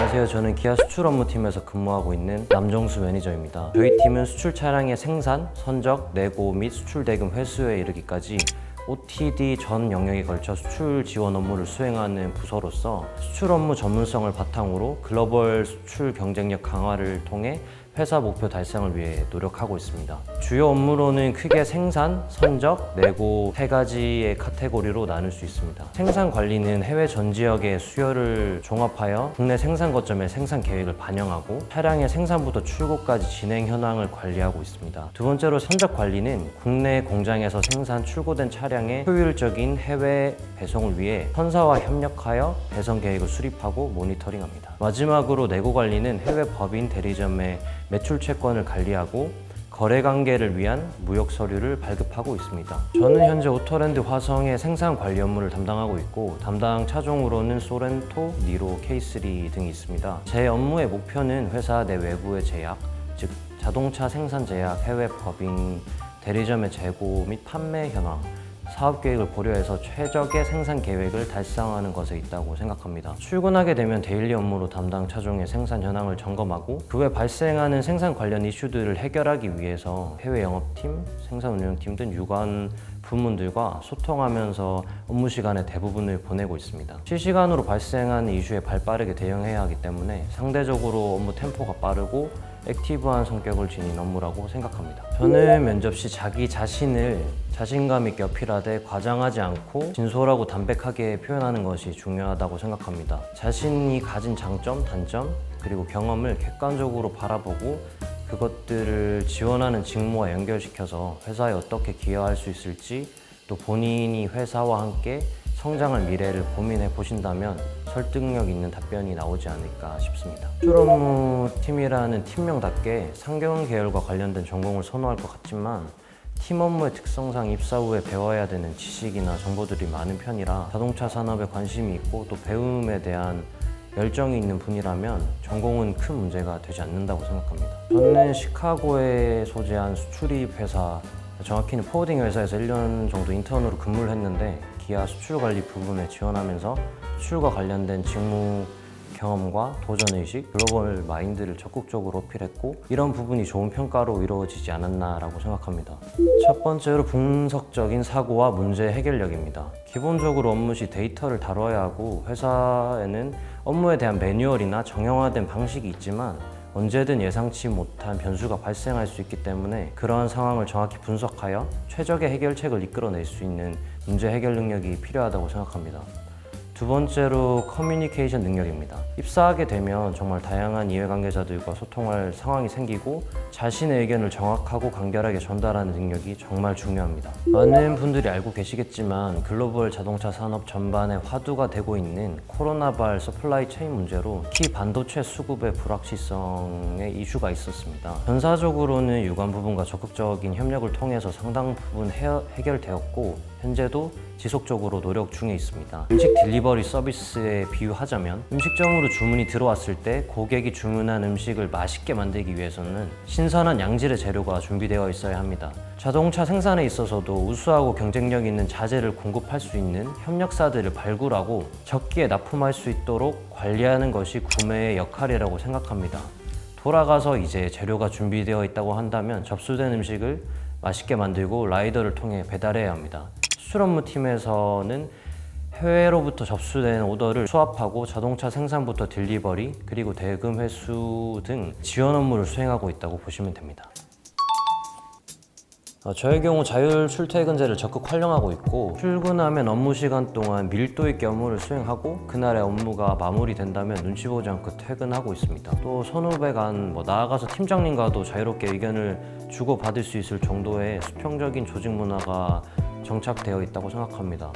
안녕하세요. 저는 기아 수출 업무팀에서 근무하고 있는 남정수 매니저입니다. 저희 팀은 수출 차량의 생산, 선적, 내고 및 수출 대금 회수에 이르기까지 OTD 전 영역에 걸쳐 수출 지원 업무를 수행하는 부서로서 수출 업무 전문성을 바탕으로 글로벌 수출 경쟁력 강화를 통해 회사 목표 달성을 위해 노력하고 있습니다. 주요 업무로는 크게 생산, 선적, 내고 세 가지의 카테고리로 나눌 수 있습니다. 생산 관리는 해외 전 지역의 수요를 종합하여 국내 생산 거점의 생산 계획을 반영하고 차량의 생산부터 출고까지 진행 현황을 관리하고 있습니다. 두 번째로 선적 관리는 국내 공장에서 생산 출고된 차량의 효율적인 해외 배송을 위해 선사와 협력하여 배송 계획을 수립하고 모니터링합니다. 마지막으로 내고 관리는 해외 법인 대리점의 매출 채권을 관리하고 거래 관계를 위한 무역 서류를 발급하고 있습니다. 저는 현재 오토랜드 화성의 생산 관리 업무를 담당하고 있고 담당 차종으로는 소렌토, 니로, K3 등이 있습니다. 제 업무의 목표는 회사 내 외부의 제약, 즉 자동차 생산 제약, 해외 법인 대리점의 재고 및 판매 현황, 사업 계획을 고려해서 최적의 생산 계획을 달성하는 것에 있다고 생각합니다. 출근하게 되면 데일리 업무로 담당 차종의 생산 현황을 점검하고 그 외 발생하는 생산 관련 이슈들을 해결하기 위해서 해외 영업팀, 생산 운영팀 등 유관 부문들과 소통하면서 업무 시간의 대부분을 보내고 있습니다. 실시간으로 발생하는 이슈에 발빠르게 대응해야 하기 때문에 상대적으로 업무 템포가 빠르고 액티브한 성격을 지닌 업무라고 생각합니다. 저는 면접 시 자기 자신을 자신감 있게 어필하되 과장하지 않고 진솔하고 담백하게 표현하는 것이 중요하다고 생각합니다. 자신이 가진 장점, 단점, 그리고 경험을 객관적으로 바라보고 그것들을 지원하는 직무와 연결시켜서 회사에 어떻게 기여할 수 있을지 또 본인이 회사와 함께 성장할 미래를 고민해 보신다면 설득력 있는 답변이 나오지 않을까 싶습니다. 출업무 팀이라는 팀명답게 상경 계열과 관련된 전공을 선호할 것 같지만 팀 업무의 특성상 입사 후에 배워야 되는 지식이나 정보들이 많은 편이라 자동차 산업에 관심이 있고 또 배움에 대한 열정이 있는 분이라면 전공은 큰 문제가 되지 않는다고 생각합니다. 저는 시카고에 소재한 수출입 회사, 정확히는 포워딩 회사에서 1년 정도 인턴으로 근무를 했는데 기아 수출 관리 부분에 지원하면서 수출과 관련된 직무 경험과 도전의식, 글로벌 마인드를 적극적으로 어필했고 이런 부분이 좋은 평가로 이루어지지 않았나라고 생각합니다. 첫 번째로 분석적인 사고와 문제 해결력입니다. 기본적으로 업무 시 데이터를 다뤄야 하고 회사에는 업무에 대한 매뉴얼이나 정형화된 방식이 있지만 언제든 예상치 못한 변수가 발생할 수 있기 때문에 그러한 상황을 정확히 분석하여 최적의 해결책을 이끌어낼 수 있는 문제 해결 능력이 필요하다고 생각합니다. 두 번째로 커뮤니케이션 능력입니다. 입사하게 되면 정말 다양한 이해관계자들과 소통할 상황이 생기고 자신의 의견을 정확하고 간결하게 전달하는 능력이 정말 중요합니다. 많은 분들이 알고 계시겠지만 글로벌 자동차 산업 전반에 화두가 되고 있는 코로나발 서플라이 체인 문제로 키 반도체 수급의 불확실성의 이슈가 있었습니다. 전사적으로는 유관 부분과 적극적인 협력을 통해서 상당 부분 해, 해결되었고 현재도 지속적으로 노력 중에 있습니다. 음식 딜리버 리 서비스에 비유하자면 음식점으로 주문이 들어왔을 때 고객이 주문한 음식을 맛있게 만들기 위해서는 신선한 양질의 재료가 준비되어 있어야 합니다. 자동차 생산에 있어서도 우수하고 경쟁력 있는 자재를 공급할 수 있는 협력사들을 발굴하고 적기에 납품할 수 있도록 관리하는 것이 구매의 역할이라고 생각합니다. 돌아가서 이제 재료가 준비되어 있다고 한다면 접수된 음식을 맛있게 만들고 라이더를 통해 배달해야 합니다. 수출 업무 팀에서는 해외로부터 접수된 오더를 수합하고 자동차 생산부터 딜리버리 그리고 대금 회수 등 지원 업무를 수행하고 있다고 보시면 됩니다. 어, 저의 경우 자율 출퇴근제를 적극 활용하고 있고 출근하면 업무 시간 동안 밀도 있게 업무를 수행하고 그날의 업무가 마무리된다면 눈치 보지 않고 퇴근하고 있습니다. 또 선후배 간 뭐 나아가서 팀장님과도 자유롭게 의견을 주고 받을 수 있을 정도의 수평적인 조직 문화가 정착되어 있다고 생각합니다.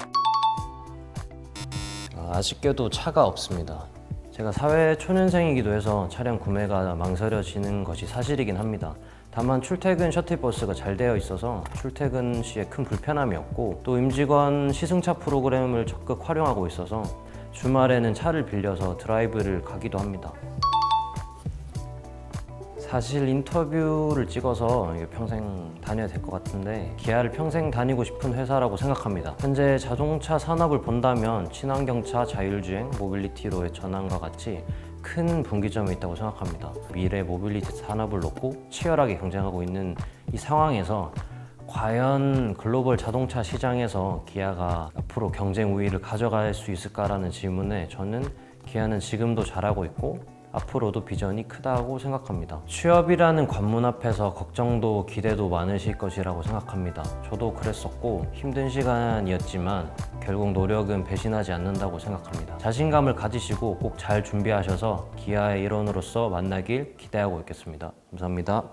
아, 아쉽게도 차가 없습니다. 제가 사회 초년생이기도 해서 차량 구매가 망설여지는 것이 사실이긴 합니다. 다만 출퇴근 셔틀버스가 잘 되어 있어서 출퇴근 시에 큰 불편함이 없고 또 임직원 시승차 프로그램을 적극 활용하고 있어서 주말에는 차를 빌려서 드라이브를 가기도 합니다. 사실 인터뷰를 찍어서 평생 다녀야 될 것 같은데 기아를 평생 다니고 싶은 회사라고 생각합니다. 현재 자동차 산업을 본다면 친환경차, 자율주행, 모빌리티로의 전환과 같이 큰 분기점이 있다고 생각합니다. 미래 모빌리티 산업을 놓고 치열하게 경쟁하고 있는 이 상황에서 과연 글로벌 자동차 시장에서 기아가 앞으로 경쟁 우위를 가져갈 수 있을까라는 질문에 저는 기아는 지금도 잘하고 있고 앞으로도 비전이 크다고 생각합니다. 취업이라는 관문 앞에서 걱정도 기대도 많으실 것이라고 생각합니다. 저도 그랬었고 힘든 시간이었지만 결국 노력은 배신하지 않는다고 생각합니다. 자신감을 가지시고 꼭 잘 준비하셔서 기아의 일원으로서 만나길 기대하고 있겠습니다. 감사합니다.